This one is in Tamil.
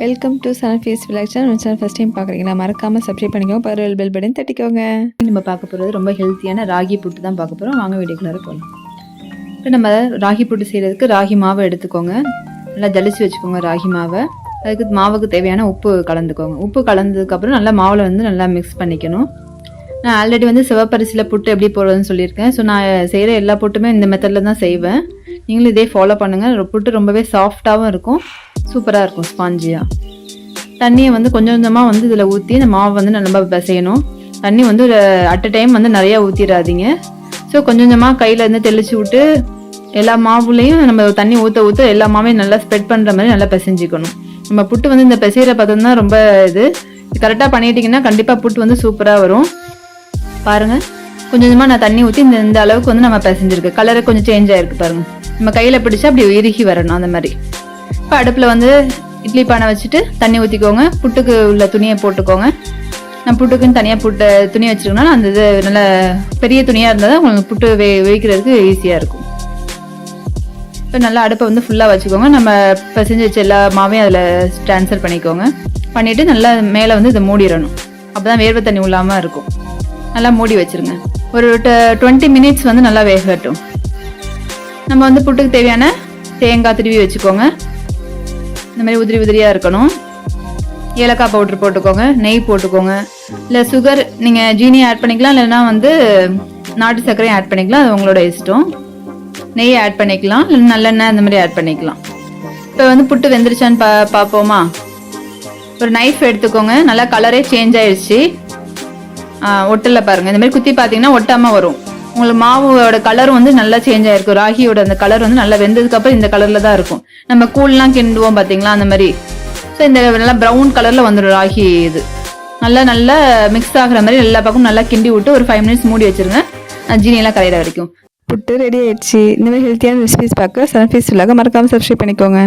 Welcome to Sun Face vlog channel உங்கள் சேனல் ஃபஸ்ட் டைம் பார்க்குறீங்களா? மறக்காமல் சப்ஸ்கிரைப் பண்ணிக்கோங்க. பரவல் பெல் பட்டன் தட்டிக்கோங்க. நம்ம பார்க்க போகிறது ரொம்ப ஹெல்த்தியான ராகி புட்டு தான் பார்க்க போகிறோம் வாங்க வீடியோக்குள்ளார போகலாம் இப்போ நம்ம ராகி புட்டு செய்கிறதுக்கு ராகி மாவை எடுத்துக்கோங்க. நல்லா ஜலிச்சு வச்சுக்கோங்க ராகி மாவை. அதுக்கு மாவுக்கு தேவையான உப்பு கலந்துக்கோங்க. உப்பு கலந்ததுக்கப்புறம் நல்லா மாவில் வந்து நல்லா மிக்ஸ் பண்ணிக்கணும். நான் ஆல்ரெடி வந்து சிவப்பரிசியில் புட்டு எப்படி போடுறதுன்னு சொல்லியிருக்கேன். ஸோ நான் செய்கிற எல்லா புட்டுமே இந்த மெத்தடில் தான் செய்வேன். நீங்களும் இதே ஃபாலோ பண்ணுங்கள் புட்டு ரொம்பவே சாஃப்டாகவும் இருக்கும். சூப்பராக இருக்கும் ஸ்பாஞ்சியாக தண்ணியை வந்து கொஞ்சம் கொஞ்சமாக வந்து இதில் ஊற்றி இந்த மாவு வந்து நல்லா பிசையணும். தண்ணி வந்து அட் அ டைம் வந்து நிறையா ஊற்றிடாதீங்க ஸோ கொஞ்சம் கொஞ்சமாக கையில் இருந்து தெளிச்சு விட்டு எல்லா மாவுலேயும் நம்ம தண்ணி ஊற்ற ஊற்ற எல்லா மாவையும் நல்லா ஸ்ப்ரெட் பண்ணுற மாதிரி நல்லா பிசைஞ்சிக்கணும். நம்ம புட்டு வந்து இந்த பிசைகிற பதம் தான் ரொம்ப இது. கரெக்டாக பண்ணிட்டீங்கன்னா கண்டிப்பாக புட்டு வந்து சூப்பராக வரும். பாருங்கள் கொஞ்சம் கொஞ்சமாக நான் தண்ணி ஊற்றி இந்த இந்த அளவுக்கு வந்து நம்ம பிசைஞ்சிருக்கு. கலரை கொஞ்சம் சேஞ்ச் ஆகிருக்கு பாருங்கள் நம்ம கையில் பிடிச்சா அப்படி இறுகி வரணும் அந்த மாதிரி. இப்போ அடுப்பில் வந்து இட்லி பானை வச்சுட்டு தண்ணி ஊற்றிக்கோங்க புட்டுக்கு உள்ள துணியை போட்டுக்கோங்க. நான் புட்டுக்குன்னு தனியாக புட்டு துணி வச்சுருக்கனால அந்த இது நல்ல பெரிய துணியாக இருந்தால் தான் உங்களுக்கு புட்டு வே வேவிக்கிறதுக்கு ஈஸியாக இருக்கும். இப்போ நல்லா அடுப்பை வந்து ஃபுல்லாக வச்சுக்கோங்க. நம்ம பிசைஞ்சு வச்ச எல்லா மாவையும் அதில் ட்ரான்ஸ்ஃபர் பண்ணிக்கோங்க. பண்ணிவிட்டு நல்லா மேலே வந்து இதை மூடிடணும். அப்போ தான் வேர்வை தண்ணி இல்லாமல் இருக்கும். நல்லா மூடி வச்சுருங்க. ஒரு டுவெண்ட்டி மினிட்ஸ் வந்து நல்லா வேகட்டும். நம்ம வந்து புட்டுக்கு தேவையான தேங்காய் திருவி வச்சுக்கோங்க. இந்த மாதிரி உதிரி உதிரியாக இருக்கணும். ஏலக்காய் பவுட்ரு போட்டுக்கோங்க நெய் போட்டுக்கோங்க. இல்லை சுகர் நீங்கள் ஜீனி ஆட் பண்ணிக்கலாம் இல்லைன்னா வந்து நாட்டு சர்க்கரையும் ஆட் பண்ணிக்கலாம் அது உங்களோட இஷ்டம். நெய் ஆட் பண்ணிக்கலாம் இல்லை நல்லெண்ணெய் அந்த மாதிரி ஆட் பண்ணிக்கலாம். இப்போ வந்து புட்டு வெந்துருச்சான்னு பா பார்ப்போமா ஒரு நைஃப் எடுத்துக்கோங்க நல்லா கலரே சேஞ்ச் ஆயிடுச்சு ஒட்டல பாருங்கள் இந்த மாதிரி குத்தி பார்த்தீங்கன்னா ஒட்டாமல் வரும். உங்களுக்கு மாவோட கலர் வந்து நல்லா சேஞ்ச் ஆயிருக்கும் ராகியோட அந்த கலர் வந்து நல்லா வெந்ததுக்கு அப்புறம் இந்த கலர்ல தான் இருக்கும். நம்ம கூழ்லாம் கிண்டுவோம் பாத்தீங்களா அந்த மாதிரி. ஸோ இந்த நல்லா ப்ரௌன் கலர்ல வந்துடும் ராகி இது. நல்லா நல்லா மிக்ஸ் ஆகுற மாதிரி எல்லா பக்கமும் நல்லா கிண்டி விட்டு ஒரு ஃபைவ் மினிட்ஸ் மூடி வச்சிருங்க. ஜீனியெல்லாம் கரையிற வரைக்கும். புட்டு ரெடி ஆயிடுச்சு. இந்த மாதிரி ஹெல்த்தியான ரெசிபிஸ் பார்க்க. சன்ஃபீஸ் மறக்காமல் சப்ஸ்கிரைப் பண்ணிக்கோங்க.